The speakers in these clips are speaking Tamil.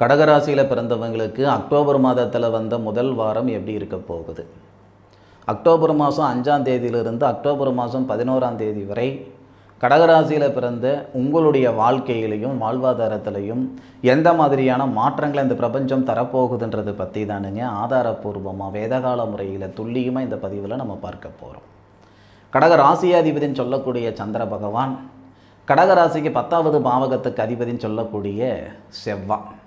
கடகராசியில் பிறந்தவங்களுக்கு அக்டோபர் மாதத்தில் வந்த முதல் வாரம் எப்படி இருக்க போகுது? அக்டோபர் மாதம் அஞ்சாம் தேதியிலிருந்து அக்டோபர் மாதம் பதினோராம் தேதி வரை கடகராசியில் பிறந்த உங்களுடைய வாழ்க்கையிலையும் வாழ்வாதாரத்திலையும் எந்த மாதிரியான மாற்றங்களை இந்த பிரபஞ்சம் தரப்போகுதுன்றதை பற்றி தானுங்க ஆதாரபூர்வமாக வேதகால முறையில் துல்லியமாக இந்த பதிவில் நம்ம பார்க்க போகிறோம் கடக ராசியாதிபதின்னு சொல்லக்கூடிய சந்திர பகவான் கடகராசிக்கு பத்தாவது பாவகத்துக்கு அதிபதின்னு சொல்லக்கூடிய செவ்வாய்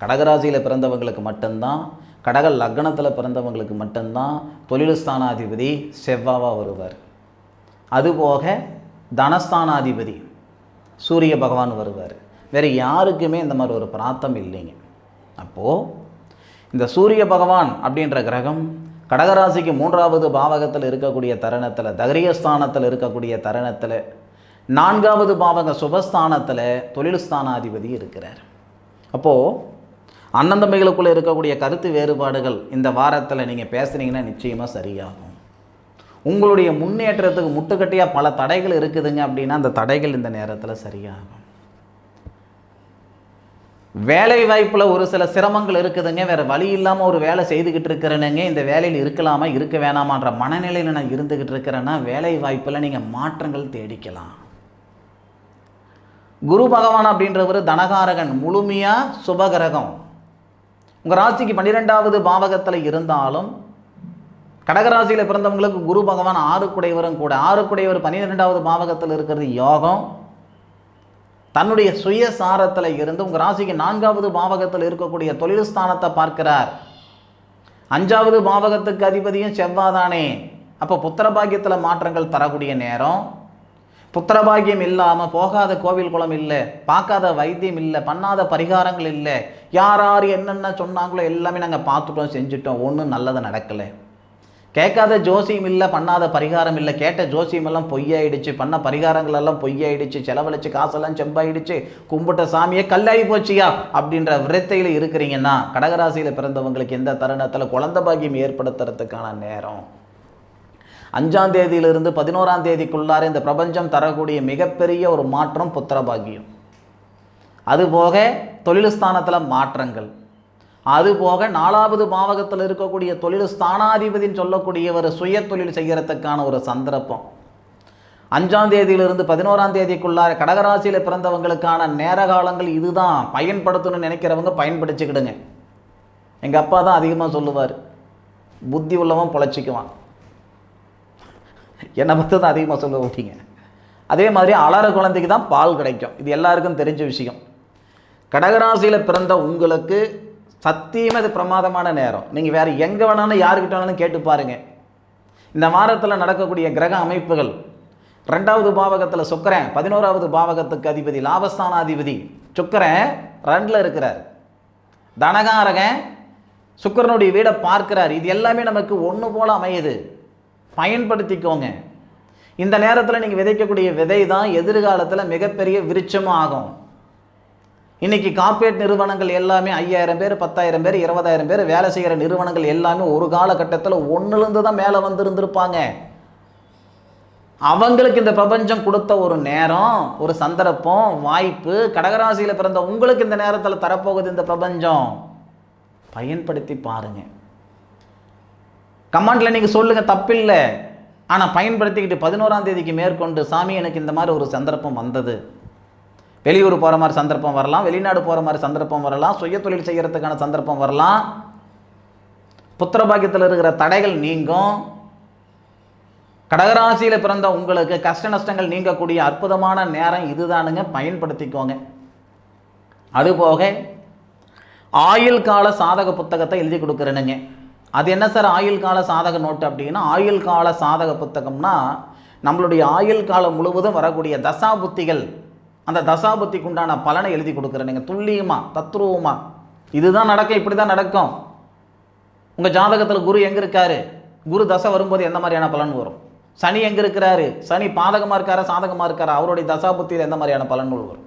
கடகராசியில் பிறந்தவங்களுக்கு மட்டும்தான் கடக லக்னத்தில் பிறந்தவங்களுக்கு மட்டும்தான் தொழிலஸ்தானாதிபதி செவ்வாவாக வருவார். அதுபோக தனஸ்தானாதிபதி சூரிய பகவான் வருவார். வேறு யாருக்குமே இந்த மாதிரி ஒரு பிராத்தம் இல்லைங்க. அப்போது இந்த சூரிய பகவான் அப்படின்ற கிரகம் கடகராசிக்கு மூன்றாவது பாவகத்தில் இருக்கக்கூடிய தருணத்தில் தகரியஸ்தானத்தில் இருக்கக்கூடிய தருணத்தில் நான்காவது பாவக சுபஸ்தானத்தில் தொழில் ஸ்தானாதிபதி இருக்கிறார். அப்போது அண்ணன் தம்பிகளுக்குள்ளே இருக்கக்கூடிய கருத்து வேறுபாடுகள் இந்த வாரத்தில் நீங்கள் பேசுனீங்கன்னா நிச்சயமாக சரியாகும். உங்களுடைய முன்னேற்றத்துக்கு முட்டுக்கட்டியாக பல தடைகள் இருக்குதுங்க அப்படின்னா அந்த தடைகள் இந்த நேரத்தில் சரியாகும். வேலை வாய்ப்பில் ஒரு சில சிரமங்கள் இருக்குதுங்க. வேறு வழி இல்லாமல் ஒரு வேலை செய்துக்கிட்டு இருக்கிறேனுங்க. இந்த வேலையில் இருக்கலாமா இருக்க வேணாமான்ற மனநிலையில் நான் இருந்துக்கிட்டு இருக்கிறேன்னா வேலை வாய்ப்பில் நீங்கள் மாற்றங்கள் தேடிக்கலாம். குரு பகவான் அப்படின்றவர் தனகாரகன் முழுமையாக சுபகிரகம் உங்கள் ராசிக்கு பன்னிரெண்டாவது பாவகத்தில் இருந்தாலும் கடகராசியில் பிறந்தவங்களுக்கு குரு பகவான் ஆறு குடைவரும் கூட ஆறு குடைவர் பன்னிரெண்டாவது பாவகத்தில் இருக்கிறது யோகம். தன்னுடைய சுயசாரத்தில் இருந்து உங்கள் ராசிக்கு நான்காவது பாவகத்தில் இருக்கக்கூடிய தொழில் ஸ்தானத்தை பார்க்கிறார். அஞ்சாவது பாவகத்துக்கு அதிபதியும் செவ்வாதானே அப்போ புத்திரபாகியத்தில் மாற்றங்கள் தரக்கூடிய நேரம். புத்திரபாகியம் இல்லாமல் போகாத கோவில் குளம் இல்லை பார்க்காத வைத்தியம் இல்லை பண்ணாத பரிகாரங்கள் இல்லை யார் யார் என்னென்ன சொன்னாங்களோ எல்லாமே நாங்கள் பார்த்துட்டோம் செஞ்சுட்டோம். ஒன்றும் நல்லது நடக்கலை. கேட்காத ஜோசியம் இல்லை பண்ணாத பரிகாரம் இல்லை. கேட்ட ஜோசியம் எல்லாம் பொய்யாயிடுச்சு பண்ண பரிகாரங்கள் எல்லாம் பொய்யாயிடுச்சு செலவழிச்சு காசெல்லாம் செம்பாயிடுச்சு கும்பிட்ட சாமியே கல்லாகி போச்சியா? அப்படின்ற விரத்தையில் இருக்கிறீங்கன்னா கடகராசியில் பிறந்தவங்களுக்கு எந்த தருணத்தில் குழந்த பாக்கியம் ஏற்படுத்துறதுக்கான நேரம்? அஞ்சாம் தேதியிலிருந்து பதினோராம் தேதிக்குள்ளார இந்த பிரபஞ்சம் தரக்கூடிய மிகப்பெரிய ஒரு மாற்றம் புத்திரபாகியம். அதுபோக தொழில் ஸ்தானத்தில் மாற்றங்கள். அதுபோக நாலாவது பாவகத்தில் இருக்கக்கூடிய தொழில் ஸ்தானாதிபதின்னு சொல்லக்கூடியவர் சுய தொழில் செய்கிறதுக்கான ஒரு சந்தர்ப்பம். அஞ்சாம் தேதியிலிருந்து பதினோராம் தேதிக்குள்ளார கடகராசியில் பிறந்தவங்களுக்கான நேர காலங்கள் இதுதான். பயன்படுத்தணும்னு நினைக்கிறவங்க பயன்படுத்திக்கிடுங்க. எங்கள் அப்பா தான் அதிகமாக சொல்லுவார். புத்தி உள்ளவன் பொழைச்சிக்குவான் என்னை பற்றி தான் அதிகமாக சொல்ல விட்டீங்க அதே மாதிரி அலற குழந்தைக்கு தான் பால் கிடைக்கும். இது எல்லாருக்கும் தெரிஞ்ச விஷயம். கடகராசியில் பிறந்த உங்களுக்கு சத்தியமாக இது பிரமாதமான நேரம். நீங்கள் வேறு எங்கே வேணாலும் யாருக்கிட்ட வேணாலும் கேட்டு பாருங்கள் இந்த வாரத்தில் நடக்கக்கூடிய கிரக அமைப்புகள். ரெண்டாவது பாவகத்தில் சுக்கரன் பதினோராவது பாவகத்துக்கு அதிபதி லாபஸ்தானாதிபதி சுக்கரன் ரெண்டில் இருக்கிறார். தனகாரகன் சுக்கரனுடைய வீடை பார்க்கிறார். இது எல்லாமே நமக்கு ஒன்று போல் அமையுது. பயன்படுத்திக்கோங்க. இந்த நேரத்தில் நீங்கள் விதைக்கக்கூடிய விதை தான் எதிர்காலத்தில் மிகப்பெரிய விருட்சமாக ஆகும். இன்னைக்கு கார்ப்பரேட் நிறுவனங்கள் எல்லாமே ஐயாயிரம் பேர் பத்தாயிரம் பேர் இருபதாயிரம் பேர் வேலை செய்கிற நிறுவனங்கள் எல்லாமே ஒரு காலகட்டத்தில் ஒன்றுலேருந்து தான் மேலே வந்திருந்திருப்பாங்க. அவங்களுக்கு இந்த பிரபஞ்சம் கொடுத்த ஒரு நேரம் ஒரு சந்தர்ப்பம் வாய்ப்பு கடகராசியில் பிறந்த உங்களுக்கு இந்த நேரத்தில் தரப்போகுது இந்த பிரபஞ்சம். பயன்படுத்தி பாருங்கள் கமாண்டில் நீங்கள் சொல்லுங்கள் தப்பில்லை. ஆனால் பயன்படுத்திக்கிட்டு பதினோராம் தேதிக்கு மேற்கொண்டு சாமி எனக்கு இந்த மாதிரி ஒரு சந்தர்ப்பம் வந்தது. வெளியூர் போகிற மாதிரி சந்தர்ப்பம் வரலாம் வெளிநாடு போகிற மாதிரி சந்தர்ப்பம் வரலாம் சுய தொழில் செய்கிறதுக்கான சந்தர்ப்பம் வரலாம். புத்திரபாக்கியத்தில் இருக்கிற தடைகள் நீங்கும். கடகராசியில் பிறந்த உங்களுக்கு கஷ்ட நஷ்டங்கள் நீங்கக்கூடிய அற்புதமான நேரம் இதுதானுங்க பயன்படுத்திக்கோங்க. அதுபோக ஆயுள் கால சாதக புத்தகத்தை எழுதி கொடுக்குறேனுங்க. அது என்ன சார் ஆயுள் கால சாதக நோட்டு அப்படின்னா ஆயுள் கால சாதக புத்தகம்னா நம்மளுடைய ஆயுள் காலம் முழுவதும் வரக்கூடிய தசா புத்திகள் அந்த தசாபுத்திக்கு உண்டான பலனை எழுதி கொடுக்குறேனுங்க துல்லியமாக தத்ரூபமாக இதுதான் நடக்கும் இப்படி தான் நடக்கும். உங்கள் ஜாதகத்தில் குரு எங்கே இருக்காரு? குரு தசை வரும்போது எந்த மாதிரியான பலன் வரும்? சனி எங்கே இருக்கிறாரு? சனி பாதகமாக இருக்காரா சாதகமாக இருக்காரா? அவருடைய தசாபுத்தியில் எந்த மாதிரியான பலன்கள் வரும்?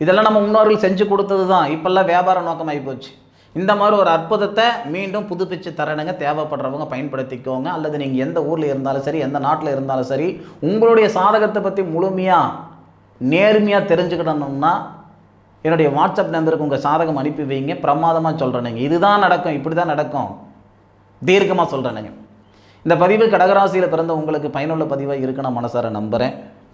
இதெல்லாம் நம்ம முன்னோர்கள் செஞ்சு கொடுத்தது தான் இப்போல்லாம் வியாபார நோக்கமாகி போச்சு. இந்த மாதிரி ஒரு அற்புதத்தை மீண்டும் புதுப்பிச்சு தரணுங்க. தேவைப்படுறவங்க பயன்படுத்திக்கோங்க. அல்லது நீங்கள் எந்த ஊரில் இருந்தாலும் சரி எந்த நாட்டில் இருந்தாலும் சரி உங்களுடைய சாதகத்தை பற்றி முழுமையாக நேர்மையாக தெரிஞ்சுக்கிடணும்னா என்னுடைய வாட்ஸ்அப் நம்பருக்கு உங்கள் சாதகம் அனுப்பி வைங்க. பிரமாதமாக சொல்கிறேனுங்க இதுதான் நடக்கும் இப்படி தான் நடக்கும். தீர்க்கமாக சொல்கிறேனுங்க இந்த பதிவு கடகராசியில் பிறந்த உங்களுக்கு பயனுள்ள பதிவாக இருக்கு நான் மனசார நம்புகிறேன்